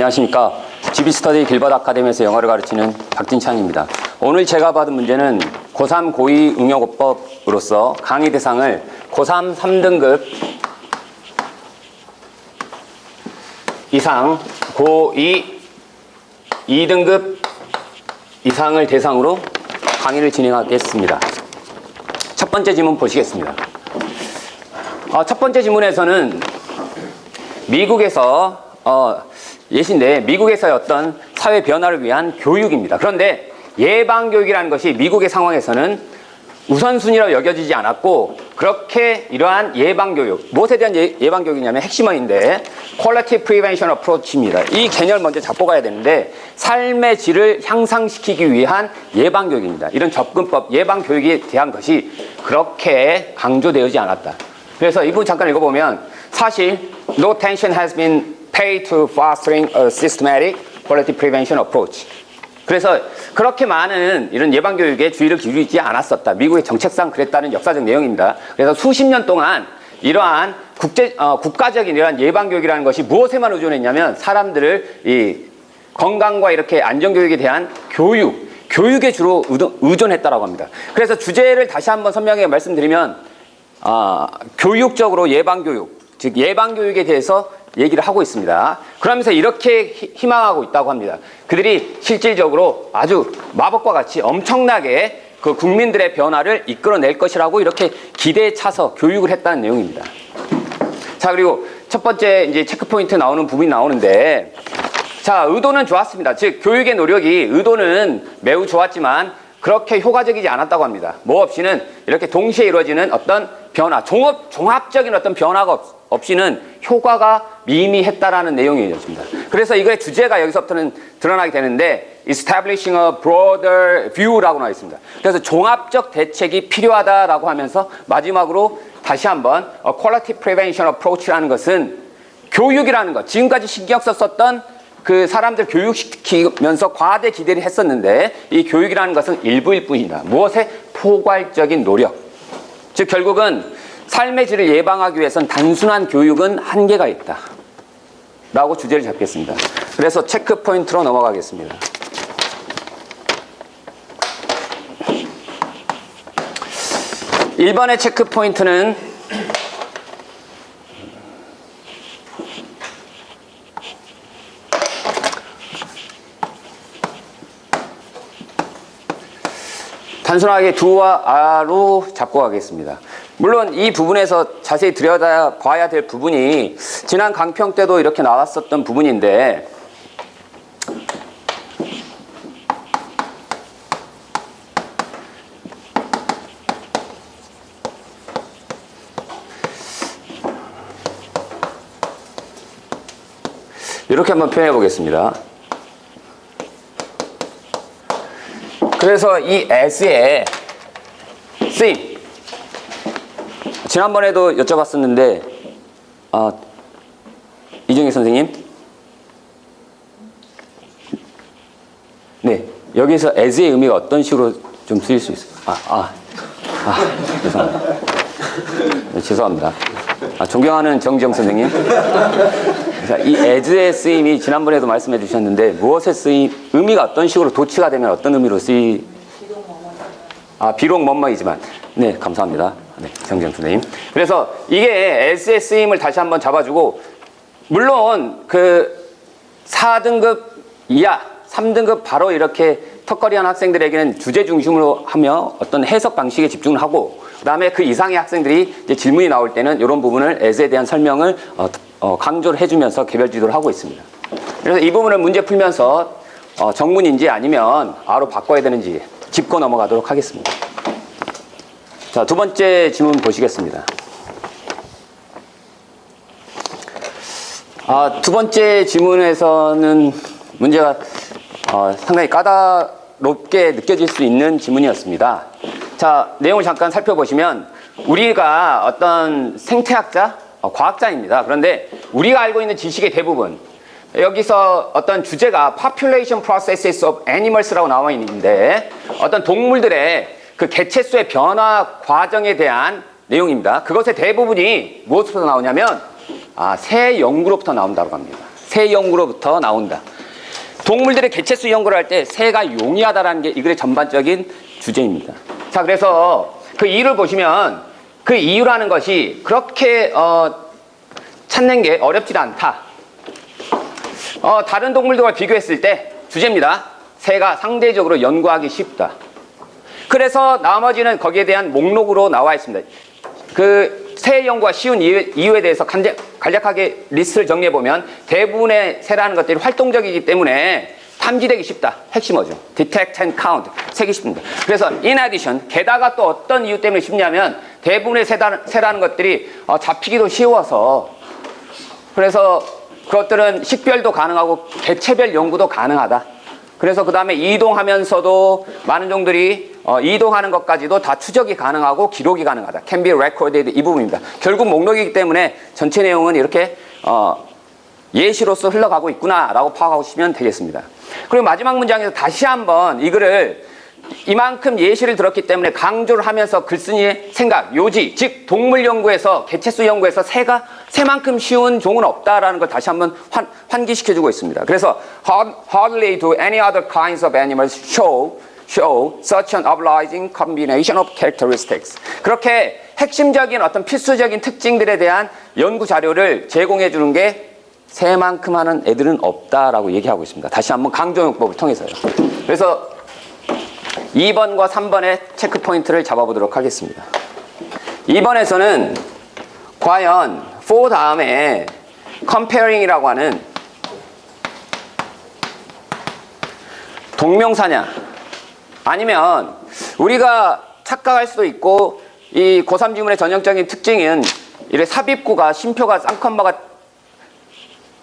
안녕하십니까. GB스터디 길버드 아카데미에서 영어를 가르치는 박진창입니다. 오늘 제가 받은 문제는 고3 고2 응용어법으로서 강의 대상을 고3 3등급 이상 고2 2등급 이상을 대상으로 강의를 진행하겠습니다. 첫 번째 질문 보시겠습니다. 어, 첫 번째 질문에서는 미국에서 어, 예신데 미국에서의 어떤 사회 변화를 위한 교육입니다. 그런데 예방 교육이라는 것이 미국의 상황에서는 우선순위로 여겨지지 않았고 그렇게 이러한 예방 교육 무엇에 대한 예, 방 교육이냐면 핵심어인데 quality prevention approach입니다. 이 개념을 먼저 잡고 가야 되는데 삶의 질을 향상시키기 위한 예방 교육입니다. 이런 접근법 예방 교육에 대한 것이 그렇게 강조되지 않았다. 그래서 이 부분 잠깐 읽어보면 사실 no attention has been paid to fostering a systematic quality prevention approach. 그래서 그렇게 많은 이런 예방 교육에 주의를 기울이지 않았었다. 미국의 정책상 그랬다는 역사적 내용입니다. 그래서 수십 년 동안 이러한 국제, 어, 국가적인 이러한 예방 교육이라는 것이 무엇에만 의존했냐면 사람들을 이 건강과 이렇게 안전 교육에 대한 교육, 교육에 주로 의존- 의존했다라고 합니다. 그래서 주제를 다시 한번 선명하게 말씀드리면 아, 교육적으로 예방 교육, 즉 예방 교육에 대해서 얘기를 하고 있습니다. 그러면서 이렇게 희- 희망하고 있다고 합니다. 그들이 실질적으로 아주 마법과 같이 엄청나게 그 국민들의 변화를 이끌어낼 것이라고 이렇게 기대에 차서 교육을 했다는 내용입니다. 자, 그리고 첫 번째 이제 체크포인트 나오는 부분이 나오는데 자, 의도는 좋았습니다. 즉, 교육의 노력이 의도는 매우 좋았지만 그렇게 효과적이지 않았다고 합니다. 뭐 없이는 이렇게 동시에 이루어지는 어떤 변화, 종합, 종합적인 어떤 변화가 없, 없이는 효과가 미미했다라는 내용이었습니다. 그래서 이거의 주제가 여기서부터는 드러나게 되는데 establishing a broader view라고 나와 있습니다. 그래서 종합적 대책이 필요하다라고 하면서 마지막으로 다시 한번 어, quality prevention approach라는 것은 교육이라는 것, 지금까지 신경 썼었던 그 사람들 교육시키면서 과대 기대를 했었는데 이 교육이라는 것은 일부일 뿐이다. 무엇에 포괄적인 노력. 즉 결국은 삶의 질을 예방하기 위해선 단순한 교육은 한계가 있다. 라고 주제를 잡겠습니다. 그래서 체크 포인트로 넘어가겠습니다. 일번의 체크 포인트는 단순하게 두와 아로 잡고 가겠습니다. 물론 이 부분에서 자세히 들여다 봐야 될 부분이 지난 강평 때도 이렇게 나왔었던 부분인데 이렇게 한번 표현해 보겠습니다. 그래서 이 as의 쓰임 지난번에도 여쭤봤었는데 아, 이정희 선생님 네 여기서 as의 의미가 어떤 식으로 좀 쓰일 수 있어요? 아, 아, 아 죄송합니다. 네, 죄송합니다. 아, 존경하는 정지영 선생님. 자, 이 as의 쓰임이 지난번에도 말씀해 주셨는데 무엇의 쓰임, 의미가 어떤 식으로 도치가 되면 어떤 의미로 쓰이? 아, 비록 뭐뭐이지만. 네, 감사합니다. 네, 정지영 선생님. 그래서 이게 as의 쓰임을 다시 한번 잡아주고 물론 그 4등급 이하, 3등급 바로 이렇게 턱걸이한 학생들에게는 주제 중심으로 하며 어떤 해석 방식에 집중을 하고 그 다음에 그 이상의 학생들이 이제 질문이 나올 때는 이런 부분을 as에 대한 설명을 어, 어, 강조를 해주면서 개별 지도를 하고 있습니다. 그래서 이 부분을 문제 풀면서 어, 정문인지 아니면 아로 바꿔야 되는지 짚고 넘어가도록 하겠습니다. 자, 두 번째 질문 보시겠습니다. 아, 두 번째 질문에서는 문제가 어, 상당히 까다롭게 느껴질 수 있는 질문이었습니다. 자, 내용을 잠깐 살펴보시면 우리가 어떤 생태학자, 어, 과학자입니다. 그런데 우리가 알고 있는 지식의 대부분 여기서 어떤 주제가 population processes of animals라고 나와 있는데 어떤 동물들의 그 개체수의 변화 과정에 대한 내용입니다. 그것의 대부분이 무엇으로부터 나오냐면 아, 새 연구로부터 나온다고 합니다. 새 연구로부터 나온다. 동물들의 개체수 연구를 할 때 새가 용이하다라는 게 이 글의 전반적인 주제입니다. 자, 그래서 그 이유를 보시면 그 이유라는 것이 그렇게 어, 찾는 게 어렵지 않다. 어, 다른 동물들과 비교했을 때 주제입니다. 새가 상대적으로 연구하기 쉽다. 그래서 나머지는 거기에 대한 목록으로 나와 있습니다. 그새 연구가 쉬운 이유, 이유 에 대해서 간략, 간략하게 리스트를 정리해 보면 대부분의 새라는 것들이 활동적이기 때문에 탐지되기 쉽다. 핵심어죠. detect and count. 세기 쉽습니다. 그래서 in addition 게다가 또 어떤 이유 때문에 쉽냐면 대부분의 새다, 새라는 것들이 어, 잡히기도 쉬워서 그래서 그것들은 식별도 가능하고 개체별 연구도 가능하다. 그래서 그 다음에 이동하면서도 많은 종들이 어, 이동하는 것까지도 다 추적이 가능하고 기록이 가능하다. can be recorded 이 부분입니다. 결국 목록이기 때문에 전체 내용은 이렇게 어, 예시로서 흘러가고 있구나라고 파악하시면 되겠습니다. 그리고 마지막 문장에서 다시 한번 이 글을 이만큼 예시를 들었기 때문에 강조를 하면서 글쓴이의 생각, 요지, 즉 동물 연구에서 개체수 연구에서 새가 새만큼 쉬운 종은 없다라는 걸 다시 한번 환, 환기시켜주고 있습니다. 그래서 "Hard- hardly do any other kinds of animals show show such an obliging combination of characteristics. 그렇게 핵심적인 어떤 필수적인 특징들에 대한 연구 자료를 제공해 주는 게 새만큼 하는 애들은 없다라고 얘기하고 있습니다. 다시 한번 강조용법을 통해서요. 그래서 2번과 3번의 체크 포인트를 잡아보도록 하겠습니다. 2번에서는 과연 for 다음에 comparing이라고 하는 동명사냐 아니면 우리가 착각할 수도 있고 이 고3 지문의 전형적인 특징은 이래 삽입구가 심표가 쌍컴마가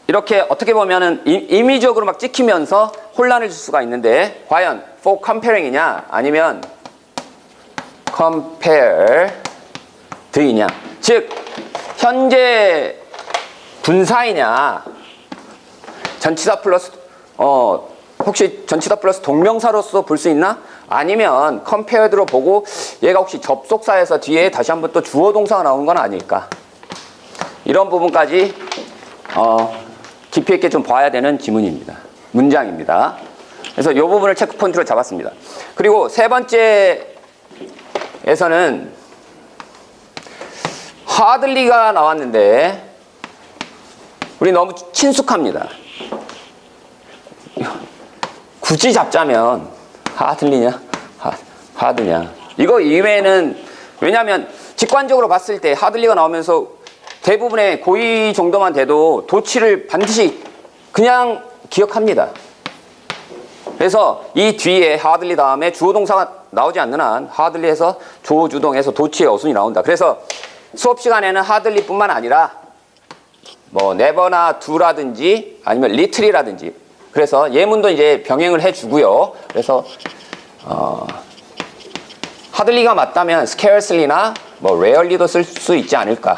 이렇게 어떻게 보면은 이- 임의적으로 막 찍히면서 혼란을 줄 수가 있는데 과연 for comparing이냐 아니면 compared이냐 즉 현재 분사이냐 전치사 플러스 어 혹시 전치사 플러스 동명사로서 볼 수 있나? 아니면 compared로 보고 얘가 혹시 접속사에서 뒤에 다시 한번 또 주어 동사가 나오는 건 아닐까? 이런 부분까지 어, 깊이 있게 좀 봐야 되는 지문입니다. 문장입니다. 그래서 이 부분을 체크 포인트로 잡았습니다. 그리고 세 번째에서는 하들리가 나왔는데 우리 너무 친숙합니다. 굳이 잡자면 하들리냐? 하, 하드냐? 이거 이외에는 왜냐하면 직관적으로 봤을 때 하들리가 나오면서 대부분의 고의 정도만 돼도 도치를 반드시 그냥 기억합니다. 그래서 이 뒤에 하들리 다음에 주어 동사가 나오지 않는 한 하들리에서 조주동에서 도치의 어순이 나온다. 그래서 수업 시간에는 하들리뿐만 아니라 뭐 네버나 두라든지 아니면 리틀이라든지 그래서 예문도 이제 병행을 해주고요. 그래서 어, 하들리가 맞다면 scarcely나 뭐 rarely도 쓸 수 있지 않을까.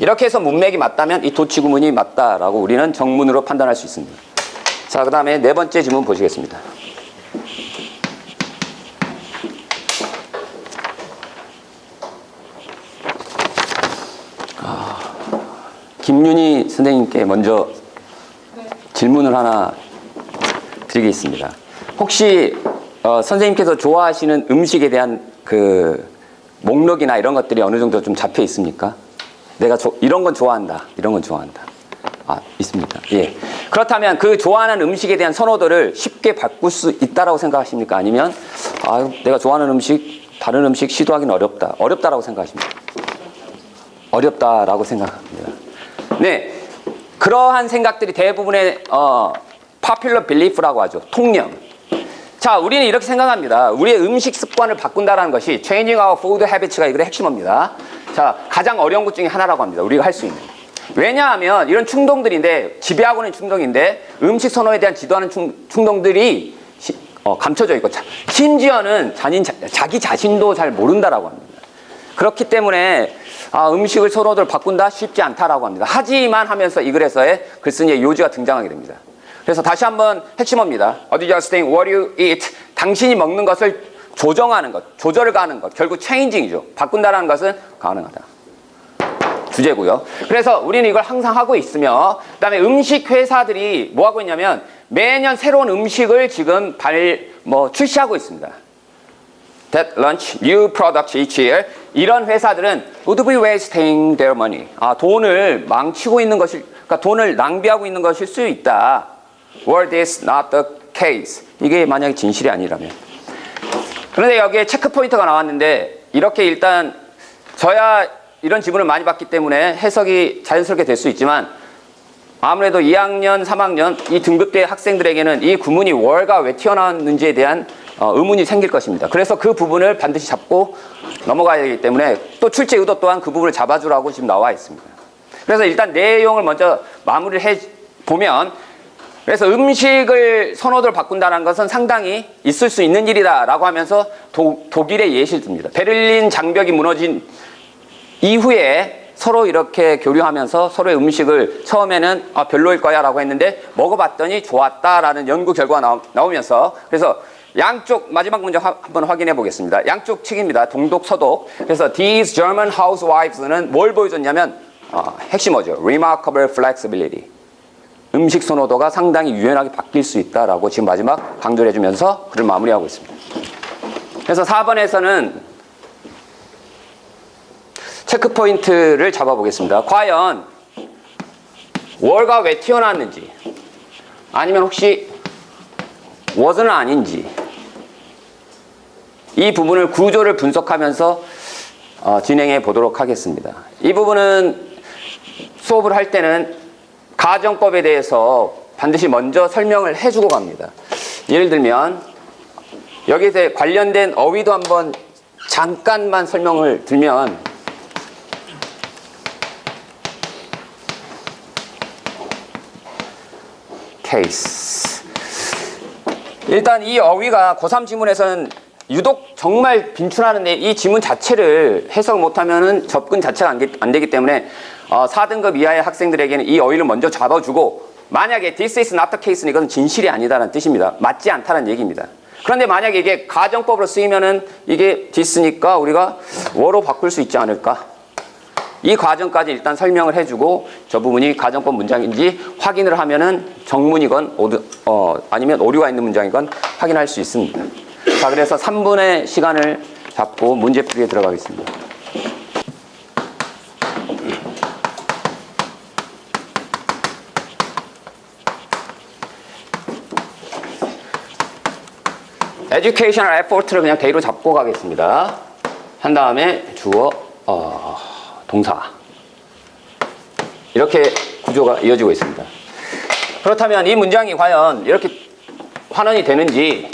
이렇게 해서 문맥이 맞다면 이 도치 구문이 맞다라고 우리는 정문으로 판단할 수 있습니다. 자, 그 다음에 네 번째 지문 보시겠습니다. 아, 김윤희 선생님께 먼저 질문을 하나 드리겠습니다. 혹시 어, 선생님께서 좋아하시는 음식에 대한 그 목록이나 이런 것들이 어느 정도 좀 잡혀 있습니까? 내가 조- 이런 건 좋아한다, 이런 건 좋아한다. 아, 있습니다. 예. 그렇다면 그 좋아하는 음식에 대한 선호도를 쉽게 바꿀 수 있다라고 생각하십니까? 아니면 아, 내가 좋아하는 음식, 다른 음식 시도하기는 어렵다. 어렵다라고 생각하십니까? 어렵다라고 생각합니다. 네. 그러한 생각들이 대부분의 어, popular belief라고 하죠. 통념. 자, 우리는 이렇게 생각합니다. 우리의 음식 습관을 바꾼다는 것이 changing our food habits가 이거의 핵심입니다. 자, 가장 어려운 것 중에 하나라고 합니다. 우리가 할 수 있는. 왜냐하면 이런 충동들인데 지배하고 있는 충동인데 음식 선호에 대한 지도하는 충, 충동들이 시- 어, 감춰져 있고 자- 심지어는 자신, 자, 자기 자신도 잘 모른다라고 합니다. 그렇기 때문에 아, 음식을 선호도를 바꾼다 쉽지 않다라고 합니다. 하지만 하면서 이 글에서의 글쓴이의 요지가 등장하게 됩니다. 그래서 다시 한번 핵심어입니다. Adjusting what you eat. 당신이 먹는 것을 조정하는 것, 조절을 가하는 것, 결국 체인징이죠. 바꾼다라는 것은 가능하다. 주제고요. 그래서 우리는 이걸 항상 하고 있으며 그다음에 음식 회사들이 뭐 하고 있냐면 매년 새로운 음식을 지금 발 뭐 출시하고 있습니다. that launch new products each year. 이런 회사들은 would be wasting their money. 아, 돈을 망치고 있는 것일, 그러니까 돈을 낭비하고 있는 것일 수 있다. Were this not the case? 이게 만약에 진실이 아니라면. 그런데 여기에 체크 포인트가 나왔는데 이렇게 일단 저야 이런 지문을 많이 받기 때문에 해석이 자연스럽게 될 수 있지만 아무래도 2학년, 3학년 이 등급대 학생들에게는 이 구문이 월가 왜 튀어나왔는지에 대한 어, 의문이 생길 것입니다. 그래서 그 부분을 반드시 잡고 넘어가야 되기 때문에 또 출제 의도 또한 그 부분을 잡아주라고 지금 나와 있습니다. 그래서 일단 내용을 먼저 마무리를 해 보면 그래서 음식을 선호도를 바꾼다는 것은 상당히 있을 수 있는 일이다라고 하면서 도, 독일의 예시를 듭니다. 베를린 장벽이 무너진 이후에 서로 이렇게 교류하면서 서로의 음식을 처음에는 아, 별로일 거야 라고 했는데 먹어봤더니 좋았다라는 연구 결과가 나오, 나오면서 그래서 양쪽 마지막 문제 화- 한번 확인해 보겠습니다. 양쪽 측입니다. 동독 서독. 그래서 these German housewives는 뭘 보여줬냐면 어, 핵심 어죠. remarkable flexibility. 음식 선호도가 상당히 유연하게 바뀔 수 있다라고 지금 마지막 강조를 해주면서 글을 마무리하고 있습니다. 그래서 4번에서는 체크 포인트를 잡아보겠습니다. 과연 월가 왜 튀어나왔는지 아니면 혹시 was는 아닌지 이 부분을 구조를 분석하면서 어, 진행해 보도록 하겠습니다. 이 부분은 수업을 할 때는 가정법에 대해서 반드시 먼저 설명을 해주고 갑니다. 예를 들면 여기에 관련된 어휘도 한번 잠깐만 설명을 들면 케이스 일단 이 어휘가 고3 지문에서는 유독 정말 빈출하는데 이 지문 자체를 해석 못하면은 접근 자체가 안, 되기 때문에 어, 4등급 이하의 학생들에게는 이 어휘를 먼저 잡아주고 만약에 this is not the case는 이건 진실이 아니다라는 뜻입니다. 맞지 않다는 얘기입니다. 그런데 만약에 이게 가정법으로 쓰이면은 이게 this니까 우리가 워로 바꿀 수 있지 않을까? 이 과정까지 일단 설명을 해주고 저 부분이 가정법 문장인지 확인을 하면은 정문이건 오드, 어, 아니면 오류가 있는 문장이건 확인할 수 있습니다. 자, 그래서 3분의 시간을 잡고 문제 풀이에 들어가겠습니다. educational effort를 그냥 대로 잡고 가겠습니다. 한 다음에 주어, 어, 동사. 이렇게 구조가 이어지고 있습니다. 그렇다면 이 문장이 과연 이렇게 환원이 되는지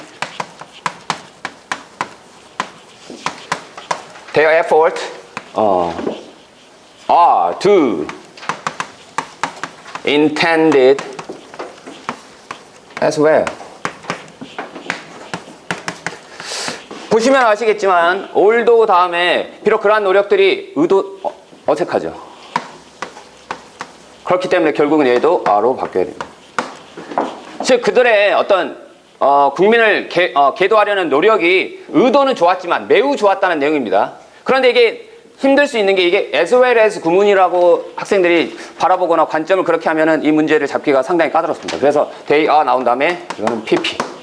their effort 어, are to intended as well. 보시면 아시겠지만 올도 다음에 비록 그러한 노력들이 의도 어, 어색하죠. 그렇기 때문에 결국은 얘도 아로 바뀌어야 됩니다. 즉 그들의 어떤 어, 국민을 개, 어, 계도하려는 노력이 의도는 좋았지만 매우 좋았다는 내용입니다. 그런데 이게 힘들 수 있는 게 이게 as well as 구문이라고 학생들이 바라보거나 관점을 그렇게 하면은 이 문제를 잡기가 상당히 까다롭습니다. 그래서 they 나온 다음에 이거는 pp.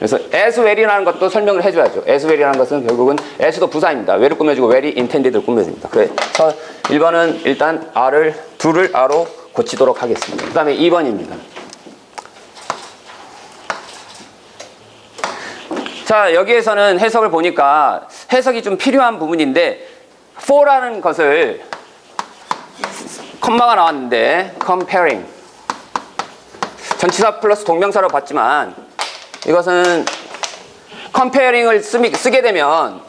그래서 as well이라는 것도 설명을 해줘야죠. as well이라는 것은 결국은 as도 부사입니다. well을 꾸며주고 well이 intended를 꾸며줍니다. 그래서 1번은 일단 r을 둘을 r로 고치도록 하겠습니다. 그 다음에 2번입니다. 자 여기에서는 해석을 보니까 해석이 좀 필요한 부분인데 for라는 것을 컴마가 나왔는데 comparing 전치사 플러스 동명사로 봤지만 이것은 comparing을 쓰미, 쓰게 되면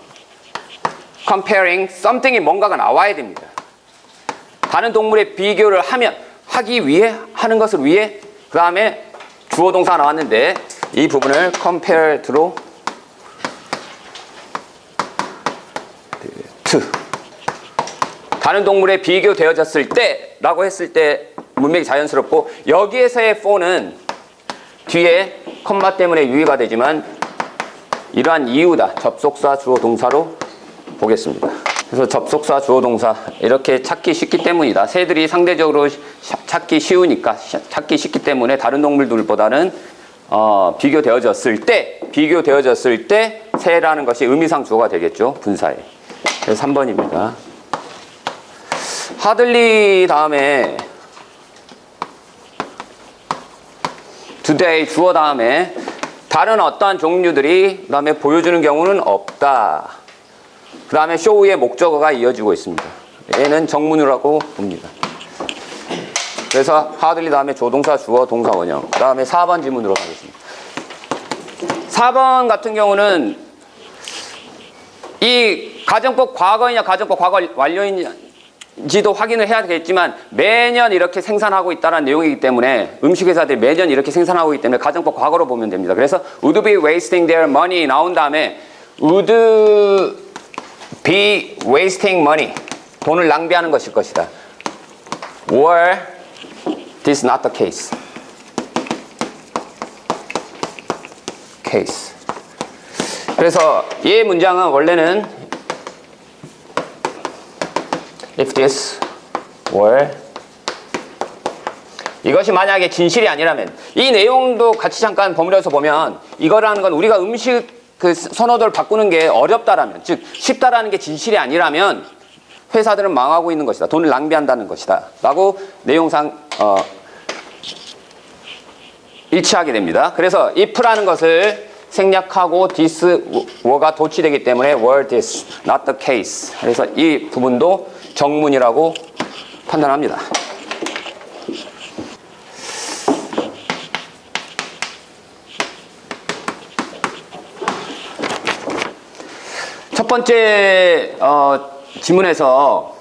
comparing something이 뭔가가 나와야 됩니다. 다른 동물의 비교를 하면 하기 위해 하는 것을 위해 그 다음에 주어 동사가 나왔는데 이 부분을 compare to로 to 다른 동물에 비교되어졌을 때라고 했을 때 문맥이 자연스럽고 여기에서의 for는 뒤에 컴마 때문에 유의가 되지만 이러한 이유다 접속사 주어 동사로 보겠습니다. 그래서 접속사, 주어, 동사 이렇게 찾기 쉽기 때문이다. 새들이 상대적으로 시- 찾기 쉬우니까 시- 찾기 쉽기 때문에 다른 동물들보다는 어, 비교되어졌을 때 비교되어졌을 때 새라는 것이 의미상 주어가 되겠죠. 분사에. 그래서 3번입니다. 하들리 다음에 today 주어 다음에 다른 어떠한 종류들이 그 다음에 보여주는 경우는 없다. 그 다음에 show의 목적어가 이어지고 있습니다. 얘는 정문이라고 봅니다. 그래서 하들리 다음에 조동사, 주어, 동사, 원형. 그 다음에 4번 지문으로 가겠습니다. 4번 같은 경우는 이 가정법 과거이냐 가정법 과거 완료인 지도 확인을 해야 되겠지만 매년 이렇게 생산하고 있다는 내용이기 때문에 음식 회사들이 매년 이렇게 생산하고 있기 때문에 가정법 과거로 보면 됩니다. 그래서 would be wasting their money 나온 다음에 would be wasting money 돈을 낭비하는 것일 것이다. or this not the case. case. 그래서 이 문장은 원래는 if this were 이것이 만약에 진실이 아니라면 이 내용도 같이 잠깐 버무려서 보면 이거라는 건 우리가 음식 그 선호도를 바꾸는 게 어렵다라면 즉 쉽다라는 게 진실이 아니라면 회사들은 망하고 있는 것이다 돈을 낭비한다는 것이다 라고 내용상 어, 일치하게 됩니다. 그래서 if라는 것을 생략하고 this were가 도치되기 때문에 were this, not the case. 그래서 이 부분도 정문이라고 판단합니다. 첫 번째 어, 지문에서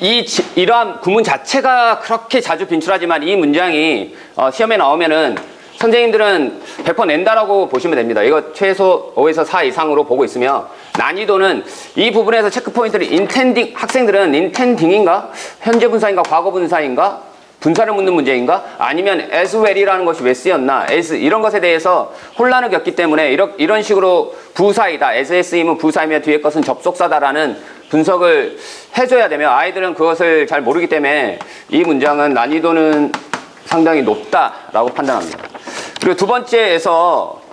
이 지- 이러한 구문 자체가 그렇게 자주 빈출하지만 이 문장이 어, 시험에 나오면은 선생님들은 100% 낸다라고 보시면 됩니다. 이거 최소 5에서 4 이상으로 보고 있으며 난이도는 이 부분에서 체크 포인트를 인텐딩 학생들은 인텐딩인가? 현재 분사인가? 과거 분사인가? 분사를 묻는 문제인가? 아니면 as well이라는 것이 왜 쓰였나? as 이런 것에 대해서 혼란을 겪기 때문에 이런 이런 식으로 부사이다. as에 쓰이면 부사이며 뒤에 것은 접속사다라는 분석을 해줘야 되며 아이들은 그것을 잘 모르기 때문에 이 문장은 난이도는 상당히 높다라고 판단합니다. 그리고 두 번째에서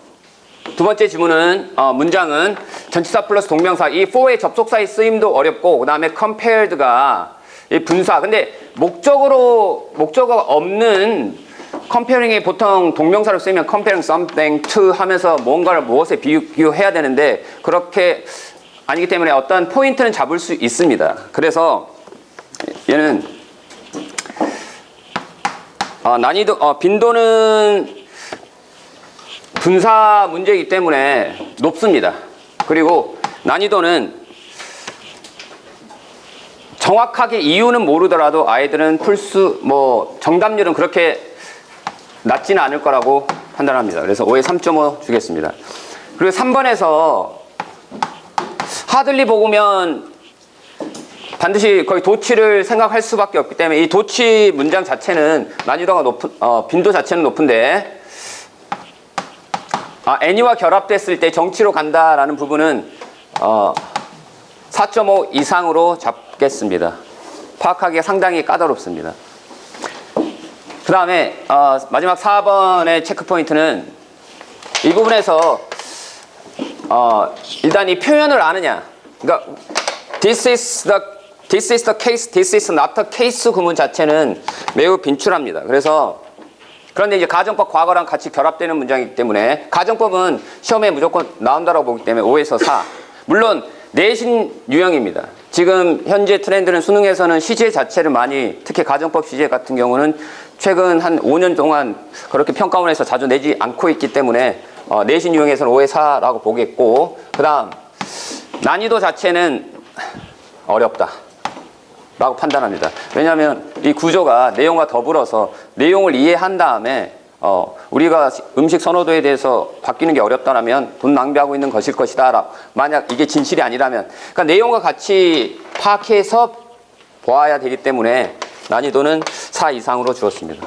두 번째 지문은 어, 문장은 전치사 플러스 동명사 이 for의 접속사의 쓰임도 어렵고 그 다음에 compared가 이 분사 근데 목적으로 목적어가 없는 comparing이 보통 동명사로 쓰이면 comparing something to 하면서 뭔가를 무엇에 비교해야 되는데 그렇게 아니기 때문에 어떤 포인트는 잡을 수 있습니다. 그래서 얘는 어, 난이도 어, 빈도는 분사 문제이기 때문에 높습니다. 그리고 난이도는 정확하게 이유는 모르더라도 아이들은 풀 수, 뭐, 정답률은 그렇게 낮지는 않을 거라고 판단합니다. 그래서 5에 3.5 주겠습니다. 그리고 3번에서 하들리 보면 반드시 거의 도치를 생각할 수밖에 없기 때문에 이 도치 문장 자체는 난이도가 높은, 어, 빈도 자체는 높은데 아, 애니와 결합됐을 때 정치로 간다라는 부분은 어, 4.5 이상으로 잡겠습니다. 파악하기가 상당히 까다롭습니다. 그 다음에 어, 마지막 4번의 체크 포인트는 이 부분에서 어, 일단 이 표현을 아느냐. 그러니까 this is the this is the case, this is not the case 구문 자체는 매우 빈출합니다. 그래서 그런데 이제 가정법 과거랑 같이 결합되는 문장이기 때문에 가정법은 시험에 무조건 나온다고 보기 때문에 5에서 4. 물론 내신 유형입니다. 지금 현재 트렌드는 수능에서는 시제 자체를 많이 특히 가정법 시제 같은 경우는 최근 한 5년 동안 그렇게 평가원에서 자주 내지 않고 있기 때문에 어, 내신 유형에서는 5에 4라고 보겠고 그다음 난이도 자체는 어렵다. 라고 판단합니다. 왜냐하면 이 구조가 내용과 더불어서 내용을 이해한 다음에 어, 우리가 음식 선호도에 대해서 바뀌는 게 어렵다면 돈 낭비하고 있는 것일 것이다. 라- 만약 이게 진실이 아니라면. 그러니까 내용과 같이 파악해서 보아야 되기 때문에 난이도는 4 이상으로 주었습니다.